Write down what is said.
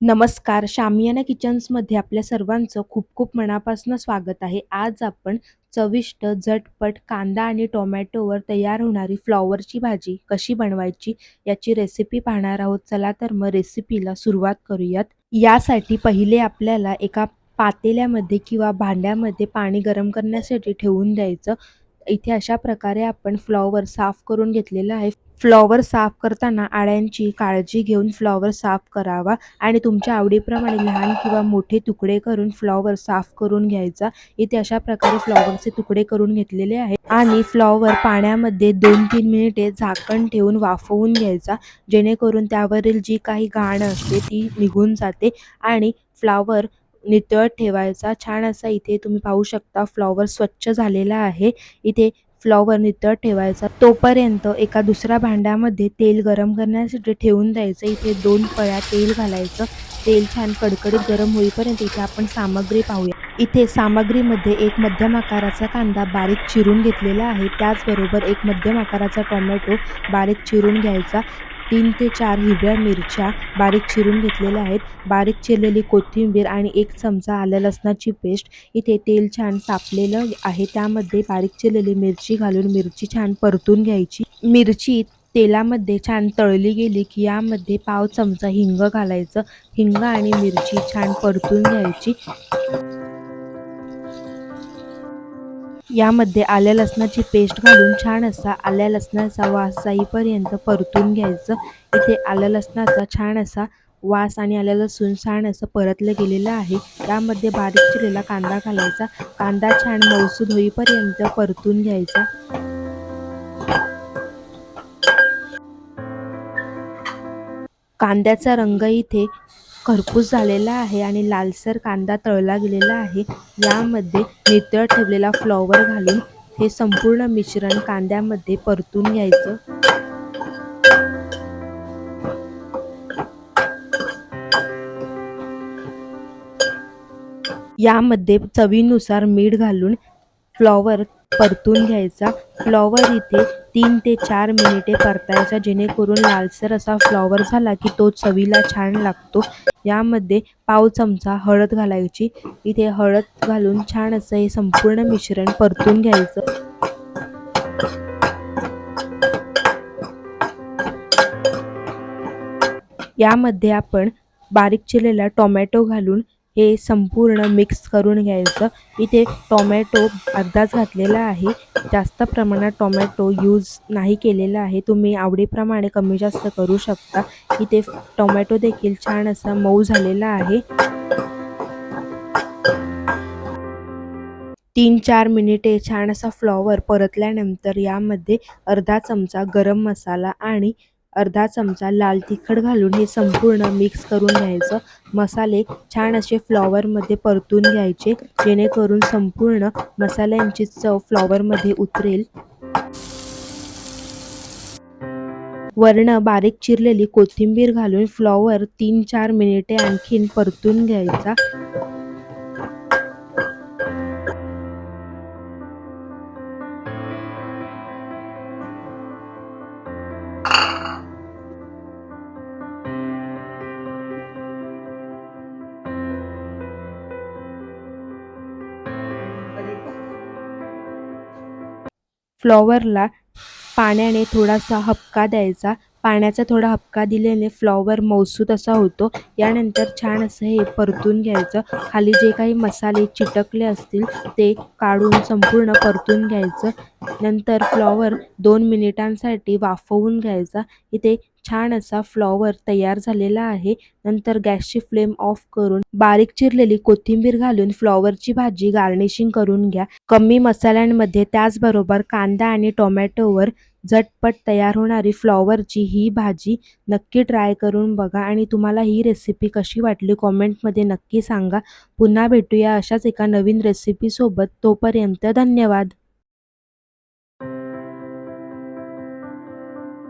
नमस्कार. शामियाना किचन्समध्ये आपल्या सर्वांचं खूप खूप मनापासून स्वागत आहे. आज आपण चविष्ट झटपट कांदा आणि टोमॅटोवर तयार होणारी फ्लॉवरची भाजी कशी बनवायची याची रेसिपी पाहणार आहोत. चला तर मग रेसिपीला सुरुवात करूयात. यासाठी पहिले आपल्याला एका पातेल्यामध्ये किंवा भांड्यामध्ये पाणी गरम करण्यासाठी ठेवून द्यायचं. इथे अशा प्रकारे आपण फ्लॉवर साफ करून घेतलेलं आहे. फ्लॉवर साफ करताना आळ्यांची काळजी घेऊन फ्लॉवर साफ करावा आणि तुमच्या आवडीप्रमाणे लहान किंवा मोठे तुकडे करून फ्लॉवर साफ करून घ्यायचा. इथे अशा प्रकारे फ्लॉवरचे तुकडे करून घेतलेले आहेत. आणि फ्लॉवर पाण्यामध्ये दोन तीन मिनिटे झाकण ठेवून वाफवून घ्यायचा. जेणेकरून त्यावरील जी काही घाण असते ती निघून जाते आणि फ्लॉवर नितळत ठेवायचा. छान असा इथे तुम्ही पाहू शकता फ्लॉवर स्वच्छ झालेला आहे. इथे फ्लॉवर नितळ ठेवायचा. तोपर्यंत एका दुसऱ्या भांड्यामध्ये तेल गरम करण्यासाठी ठेवून द्यायचं. इथे दोन पळ्या तेल घालायचं. तेल छान कडकडीत गरम होईपर्यंत इथे आपण सामग्री पाहूया. इथे सामग्रीमध्ये एक मध्यम आकाराचा कांदा बारीक चिरून घेतलेला आहे. त्याचबरोबर एक मध्यम आकाराचा टोमॅटो बारीक चिरून घ्यायचा. तीन ते चार हिरव्या मिरच्या बारीक चिरून घेतलेल्या आहेत. बारीक चिरलेली कोथिंबीर आणि एक चमचा आलं लसणाची पेस्ट इथे तेल छान तापलेलं आहे. त्यामध्ये बारीक चिरलेली मिरची घालून मिरची छान परतून घ्यायची. मिरची तेलामध्ये छान तळली गेली की यामध्ये पाव चमचा हिंग घालायचं. हिंग आणि मिरची छान परतून घ्यायची. यामध्ये आल्या लसणाची पेस्ट घालून छान असा आल्या लसणाचा वास जाईपर्यंत परतून घ्यायचं. इथे आल्या लसणाचा छान असा वास आणि आल्या लसूण छान असं परतलं गेलेलं आहे. त्यामध्ये बारीक चिरलेला कांदा घालायचा. कांदा छान मौसूद होईपर्यंत परतून घ्यायचा. कांद्याचा रंग इथे खरपूस झालेला आहे आणि लालसर कांदा तळला गेलेला आहे. यामध्ये नितळ ठेवलेला फ्लॉवर घालून हे संपूर्ण मिश्रण कांद्यामध्ये परतून घ्यायचं. यामध्ये चवीनुसार मीठ घालून फ्लॉवर परतून घ्यायचा. फ्लॉवर इथे तीन ते चार मिनिटे परतायचा जेणेकरून लालसर असा फ्लॉवर झाला की तो चवीला छान लागतो. यामध्ये पाव चमचा हळद घालायची. इथे हळद घालून छान असं हे संपूर्ण मिश्रण परतून घ्यायचं. यामध्ये आपण बारीक चिरलेला टोमॅटो घालून हे संपूर्ण मिक्स करून घ्यायचं. इथे टोमॅटो अर्धाच घातलेला आहे. जास्त प्रमाणात टोमॅटो यूज नाही केलेला आहे. तुम्ही आवडीप्रमाणे कमी जास्त करू शकता. इथे टोमॅटो देखील छान असा मऊ झालेला आहे. तीन चार मिनिटे छान असा फ्लॉवर परतल्यानंतर यामध्ये अर्धा चमचा गरम मसाला आणि अर्धा चमचा लाल तिखट घालून हे संपूर्ण मिक्स करून घ्यायचं. मसाले छान असे फ्लॉवरमध्ये परतून घ्यायचे जेणेकरून संपूर्ण मसाल्यांची चव फ्लॉवरमध्ये उतरेल. वर्ण बारीक चिरलेली कोथिंबीर घालून फ्लॉवर तीन चार मिनिटे आणखीन परतून घ्यायचा. फ्लॉवरला पाण्याने थोडासा हबका द्यायचा. पाण्याचा थोडा हबका दिल्याने फ्लॉवर मौसूद असा होतो. यानंतर छान असं हे परतून घ्यायचं. खाली जे काही मसाले चिटकले असतील ते काढून संपूर्ण परतून घ्यायचं. नंतर फ्लॉवर दोन मिनिटांसाठी वाफवून घ्यायचा. इथे छान असा फ्लॉवर तयार झालेला आहे. नंतर गॅसची फ्लेम ऑफ करून बारीक चिरलेली कोथिंबीर घालून फ्लॉवरची भाजी गार्निशिंग करून घ्या. कमी मसाल्यांमध्ये त्याचबरोबर कांदा आणि टोमॅटोवर झटपट तयार होणारी फ्लॉवरची ही भाजी नक्की ट्राय करून बघा आणि तुम्हाला ही रेसिपी कशी वाटली कॉमेंटमध्ये नक्की सांगा. पुन्हा भेटूया अशाच एका नवीन रेसिपीसोबत तोपर्यंत धन्यवाद.